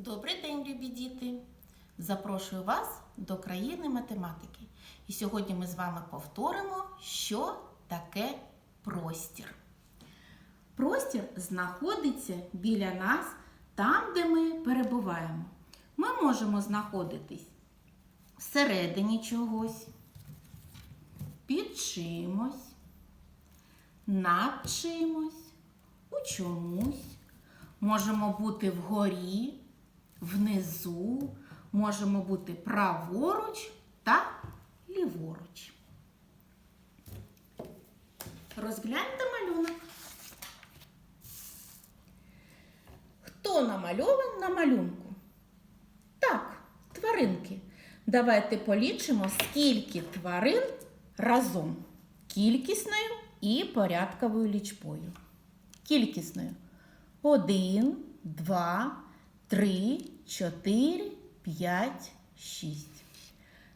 Добрий день, любі діти! Запрошую вас до країни математики. І сьогодні ми з вами повторимо, що таке простір. Простір знаходиться біля нас там, де ми перебуваємо. Ми можемо знаходитись всередині чогось, під чимось, над чимось, у чомусь. Можемо бути вгорі, внизу, можемо бути праворуч та ліворуч. Розгляньте малюнок. Хто намальований на малюнку? Так, тваринки. Давайте полічимо, скільки тварин разом. Кількісною і порядковою лічбою. Кількісною. Один, два, три, чотири, п'ять, шість.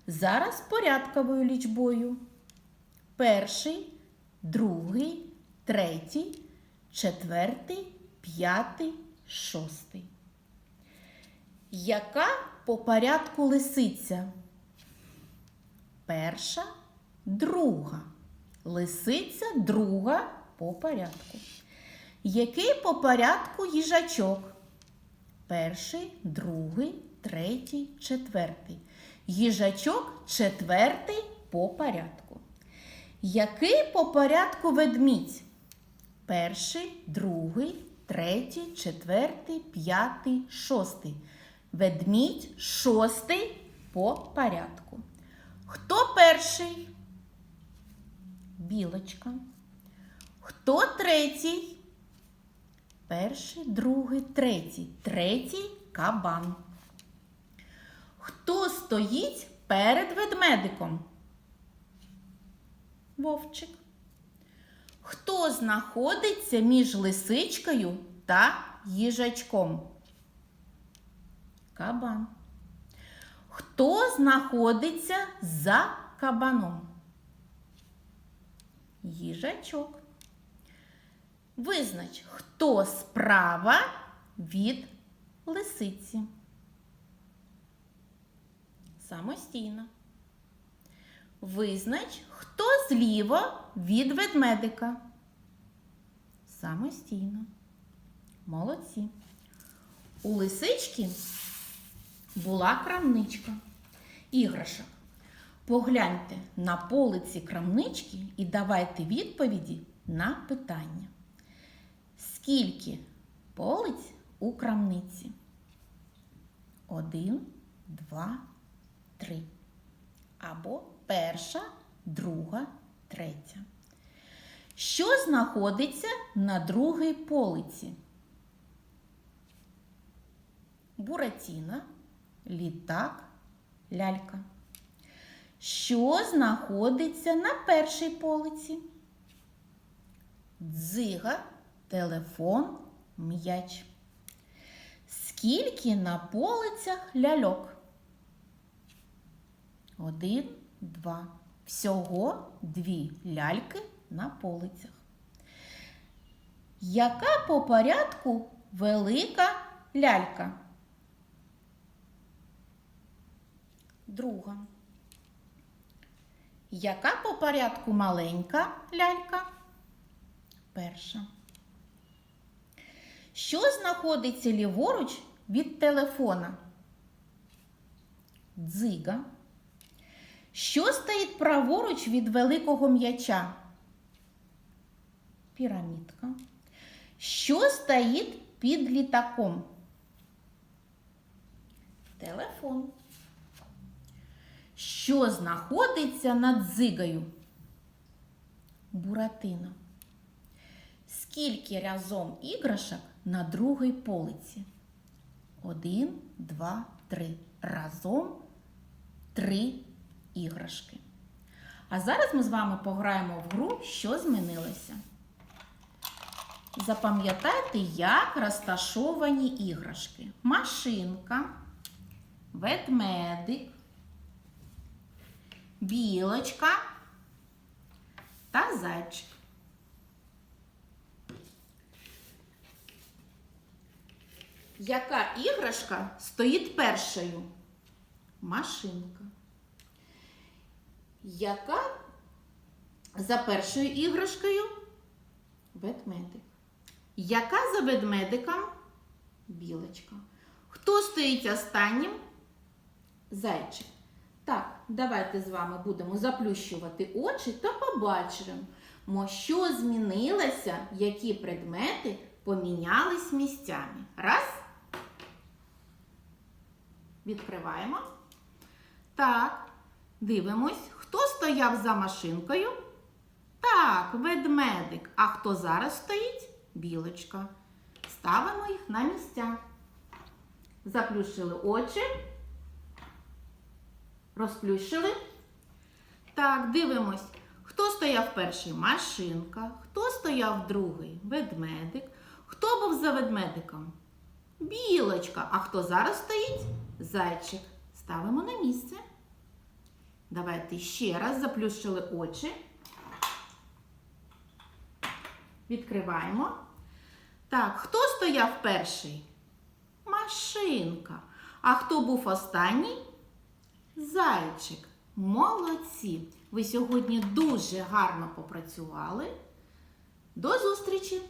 Зараз порядковою лічбою. Перший, другий, третій, четвертий, п'ятий, шостий. Яка по порядку лисиця? Перша, друга. Лисиця друга по порядку. Який по порядку їжачок? Перший, другий, третій, четвертий. Їжачок четвертий по порядку. Який по порядку ведмідь? Перший, другий, третій, четвертий, п'ятий, шостий. Ведмідь шостий по порядку. Хто перший? Білочка. Хто третій? Перший, другий, третій. Третій кабан. Хто стоїть перед ведмедиком? Вовчик. Хто знаходиться між лисичкою та їжачком? Кабан. Хто знаходиться за кабаном? Їжачок. Визнач, хто справа від лисиці. Самостійно. Визнач, хто зліва від ведмедика. Самостійно. Молодці. У лисички була крамничка іграшок. Погляньте на полиці крамнички і давайте відповіді на питання. Скільки полиць у крамниці? Один, два, три. Або перша, друга, третя. Що знаходиться на другій полиці? Буратіна, літак, лялька. Що знаходиться на першій полиці? Дзига, телефон, м'яч. Скільки на полицях ляльок? Один, два. Всього дві ляльки на полицях. Яка по порядку велика лялька? Друга. Яка по порядку маленька лялька? Перша. Що знаходиться ліворуч від телефона? Дзига. Що стоїть праворуч від великого м'яча? Пірамідка. Що стоїть під літаком? Телефон. Що знаходиться над дзигою? Буратино. Скільки разом іграшок на другій полиці? Один, два, три. Разом три іграшки. А зараз ми з вами пограємо в гру, що змінилося. Запам'ятайте, як розташовані іграшки. Машинка, ведмедик, білочка та зайчик. Яка іграшка стоїть першою? Машинка. Яка за першою іграшкою? Ведмедик. Яка за ведмедиком? Білочка. Хто стоїть останнім? Зайчик. Так, давайте з вами будемо заплющувати очі та побачимо, що змінилося, які предмети помінялись місцями. Раз. Відкриваємо. Так, дивимось, хто стояв за машинкою? Так, ведмедик. А хто зараз стоїть? Білочка. Ставимо їх на місця. Заплющили очі. Розплющили. Так, дивимось. Хто стояв перший? Машинка. Хто стояв другий? Ведмедик. Хто був за ведмедиком? Білочка. А хто зараз стоїть? Зайчик. Ставимо на місце. Давайте ще раз заплющили очі. Відкриваємо. Так, хто стояв перший? Машинка. А хто був останній? Зайчик. Молодці! Ви сьогодні дуже гарно попрацювали. До зустрічі!